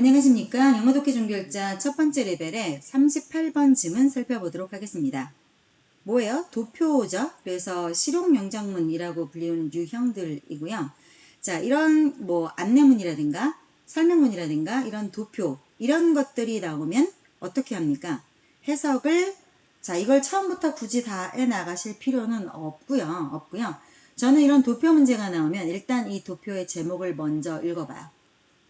안녕하십니까. 영어 독해 종결자 첫 번째 레벨의 38번 지문 살펴보도록 하겠습니다. 뭐예요? 도표죠. 그래서 실용명장문이라고 불리우는 유형들이고요. 자, 이런 뭐 안내문이라든가 설명문이라든가 이런 도표 이런 것들이 나오면 어떻게 합니까? 해석을 자, 이걸 처음부터 굳이 다 해 나가실 필요는 없고요. 없고요. 저는 이런 도표 문제가 나오면 일단 이 도표의 제목을 먼저 읽어봐요.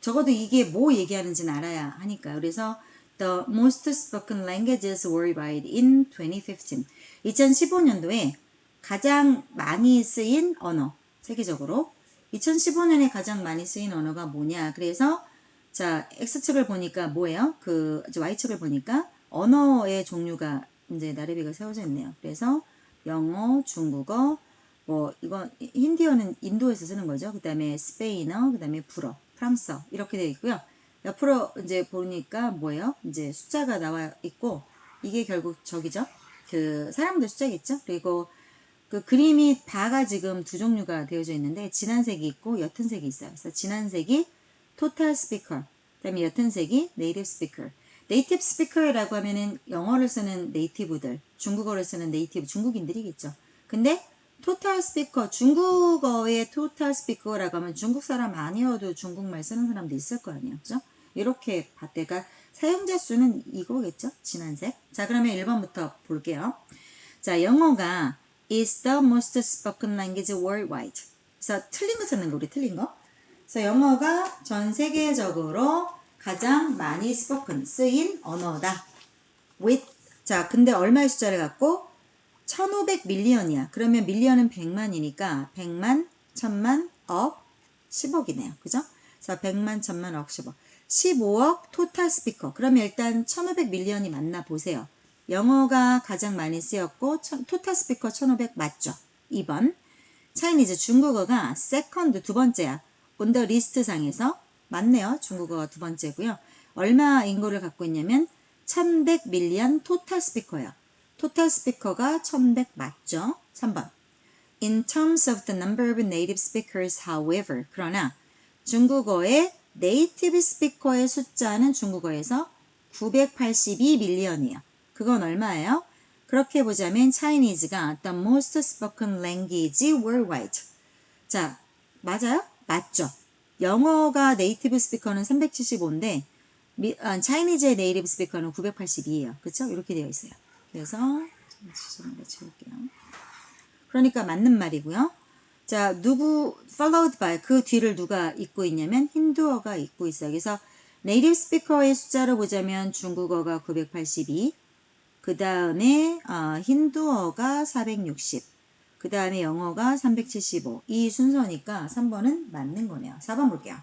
적어도 이게 뭐 얘기하는지는 알아야 하니까. 그래서 The most spoken languages worldwide in 2015. 2015년도에 가장 많이 쓰인 언어, 세계적으로. 2015년에 가장 많이 쓰인 언어가 뭐냐. 그래서 자, X축을 보니까 뭐예요? 그 Y축을 보니까 언어의 종류가 이제 나래비가 세워져 있네요. 그래서 영어, 중국어, 뭐 이건 힌디어는 인도에서 쓰는 거죠. 그 다음에 스페인어, 그 다음에 불어. 프랑스어 이렇게 되어 있고요. 옆으로 이제 보니까 뭐예요? 이제 숫자가 나와 있고 이게 결국 저기죠. 그 사람들 숫자겠죠. 그리고 그 그림이 다가 지금 두 종류가 되어져 있는데 진한 색이 있고 옅은 색이 있어요. 그래서 진한 색이 total speaker, 그다음에 옅은 색이 native speaker. 네이티브 스피커라고 하면은 영어를 쓰는 네이티브들, 중국어를 쓰는 네이티브 중국인들이겠죠. 근데 토탈 스피커 중국어의 토탈 스피커라고 하면 중국 사람 아니어도 중국말 쓰는 사람도 있을 거 아니에요. 그죠? 이렇게 봤대가 사용자 수는 이거겠죠? 진한색. 자, 그러면 1번부터 볼게요. 자, 영어가 is the most spoken language worldwide. 그래서 틀린 거 찾는 거, 우리 틀린 거. 그래서 영어가 전 세계적으로 가장 많이 spoken, 쓰인 언어다. with, 자, 근데 얼마의 숫자를 갖고 1500 밀리언이야. 그러면 밀리언은 100만이니까 100만, 1000만, 억, 10억이네요. 그죠? 그래서 100만, 1000만, 억, 10억. 15억 토탈 스피커. 그러면 일단 1500 밀리언이 맞나 보세요. 영어가 가장 많이 쓰였고 토탈 스피커 1500 맞죠? 2번. 차이니즈 중국어가 세컨드 두 번째야. 온 더 리스트 상에서 맞네요. 중국어가 두 번째고요. 얼마인 거를 갖고 있냐면 1100 밀리언 토탈 스피커예요. 토탈 스피커가 1100 맞죠? 3번. In terms of the number of native speakers, however, 그러나 중국어의 네이티브 스피커의 숫자는 중국어에서 982 밀리언이에요. 그건 얼마예요? 그렇게 보자면 Chinese가 the most spoken language worldwide. 자, 맞아요? 맞죠. 영어가 네이티브 스피커는 375인데 미, 아, 차이니즈의 네이티브 스피커는 982예요. 그렇죠? 이렇게 되어 있어요. 그래서 지정을 지울게요. 그러니까 맞는 말이고요. 자, 누구 followed by 그 뒤를 누가 잇고 있냐면 힌두어가 잇고 있어요. 그래서 네이티브 스피커의 숫자로 보자면 중국어가 982, 그 다음에 어, 힌두어가 460, 그 다음에 영어가 375. 이 순서니까 3번은 맞는 거네요. 4번 볼게요.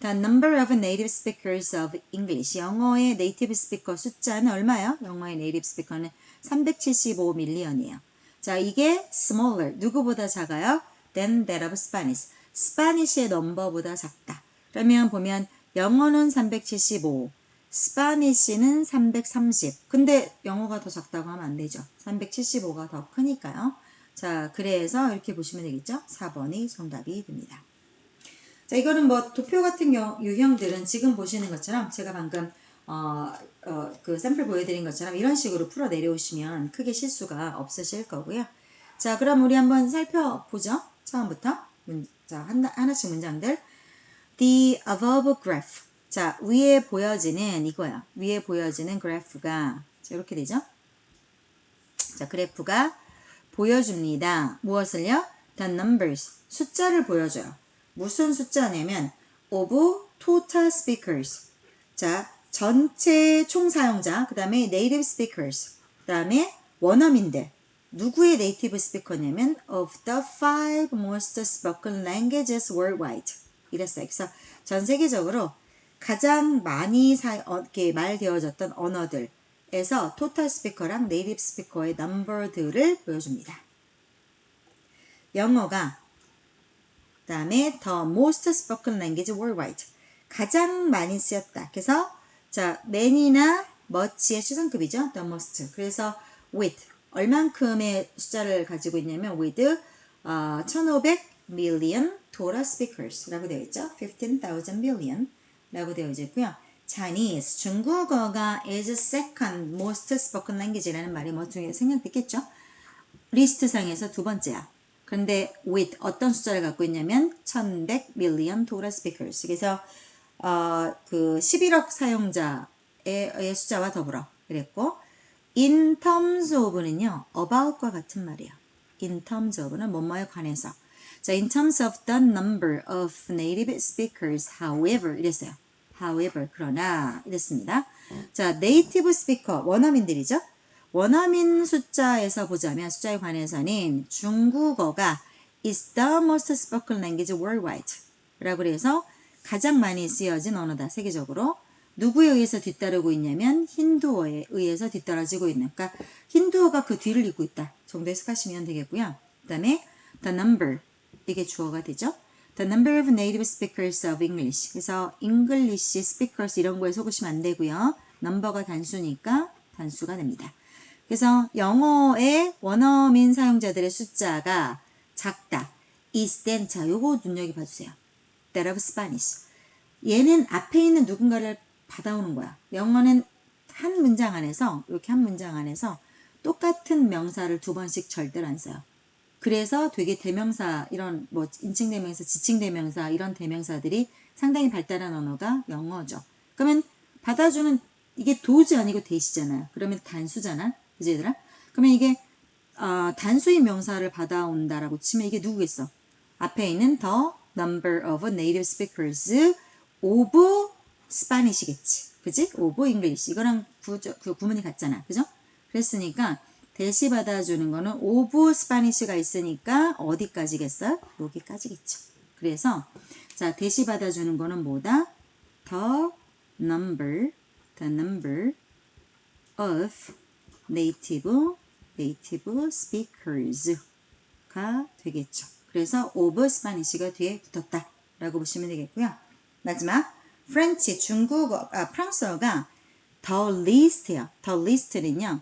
The number of native speakers of English. 영어의 native speaker 숫자는 얼마예요? 영어의 native speaker는 375 밀리언이에요. 자, 이게 smaller. 누구보다 작아요? than that of Spanish. 스파니시의 넘버보다 작다. 그러면 보면 영어는 375, 스파니시는 330. 근데 영어가 더 작다고 하면 안 되죠. 375가 더 크니까요. 자, 그래서 이렇게 보시면 되겠죠? 4번이 정답이 됩니다. 자, 이거는 뭐 도표 같은 경, 유형들은 지금 보시는 것처럼 제가 방금 어, 어, 그 샘플 보여드린 것처럼 이런 식으로 풀어 내려오시면 크게 실수가 없으실 거고요. 자, 그럼 우리 한번 살펴보죠. 처음부터. 문, 자, 하나, 하나씩 문장들. The above graph. 자, 위에 보여지는 이거야. 위에 보여지는 그래프가 자, 이렇게 되죠? 자, 그래프가 보여줍니다. 무엇을요? The numbers. 숫자를 보여줘요. 무슨 숫자냐면 of total speakers. 자, 전체 총 사용자, 그 다음에 native speakers, 그 다음에 원어민들. 누구의 native speaker냐면 of the five most spoken languages worldwide. 이랬어요. 그래서 전 세계적으로 가장 많이 사, 어, 이렇게 말되어졌던 언어들에서 토탈 스피커랑 네이티브 스피커의 넘버들을 보여줍니다. 영어가 그 다음에 the most spoken language worldwide 가장 많이 쓰였다. 그래서 자 many나 much의 추상급이죠. the most. 그래서 with 얼만큼의 숫자를 가지고 있냐면 with 어, 1500 million total speakers라고 되어 있죠. 15,000 million 라고 되어 있고요. Chinese, 중국어가 is second most spoken language라는 말이 뭐 중에 생략됐겠죠? 리스트 상에서 두 번째야. 그런데 with 어떤 숫자를 갖고 있냐면 1100 million total speakers. 그래서 어, 그 11억 사용자의 숫자와 더불어 그랬고 in terms of는요 about과 같은 말이에요. in terms of는 뭐뭐에 관해서. 자, in terms of the number of native speakers, however 이랬어요. however 그러나 이랬습니다. 자, native speaker 원어민들이죠. 원어민 숫자에서 보자면 숫자에 관해서는 중국어가 is the most spoken language worldwide 라고 그래서 가장 많이 쓰여진 언어다 세계적으로. 누구에 의해서 뒤따르고 있냐면 힌두어에 의해서 뒤따라지고 있는 그러니까 힌두어가 그 뒤를 잇고 있다 정도 해석하시면 되겠고요. 그 다음에 the number 이게 주어가 되죠. the number of native speakers of English. 그래서 English speakers 이런 거에 속으시면 안 되고요. number가 단수니까 단수가 됩니다 그래서 영어의 원어민 사용자들의 숫자가 작다. is then 자 요거 눈여겨 봐 주세요. that of Spanish. 얘는 앞에 있는 누군가를 받아오는 거야. 영어는 한 문장 안에서 이렇게 한 문장 안에서 똑같은 명사를 두 번씩 절대로 안 써요. 그래서 되게 대명사 이런 뭐 인칭 대명사, 지칭 대명사 이런 대명사들이 상당히 발달한 언어가 영어죠. 그러면 받아주는 이게 도지 아니고 대시잖아요. 그러면 단수잖아. 그지 얘들아? 그러면 이게 어, 단수의 명사를 받아온다라고 치면 이게 누구겠어? 앞에 있는 the number of native speakers of Spanish겠지. 그지? of English. 이거랑 구조, 그 구문이 같잖아. 그죠? 그랬으니까 대시 받아주는 거는 of Spanish가 있으니까 어디까지겠어? 여기까지겠죠. 그래서 자 대시 받아주는 거는 뭐다? the number, the number of native, native speakers가 되겠죠. 그래서 of Spanish가 뒤에 붙었다 라고 보시면 되겠고요. 마지막 프렌치 중국어 아 프랑스어가 the least요. the least는요.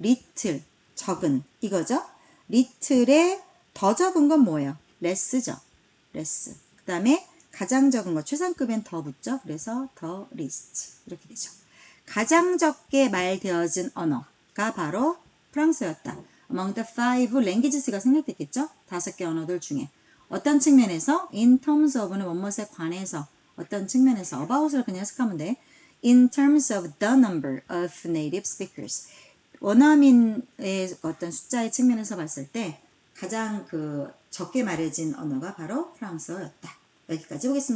little 적은 이거죠. little에 더 적은 건 뭐예요? less죠. less. 그다음에 가장 적은 거 최상급엔 더 붙죠. 그래서 the least 이렇게 되죠. 가장 적게 말되어진 언어 가 바로 프랑스였다. Among the five languages가 생략됐겠죠? 다섯 개 언어들 중에. 어떤 측면에서 in terms of는 뭐뭇에 관해서 어떤 측면에서 about을 그냥 해석하면 돼. In terms of the number of native speakers. 원어민의 어떤 숫자의 측면에서 봤을 때 가장 그 적게 말해진 언어가 바로 프랑스어였다. 여기까지 보겠습니다.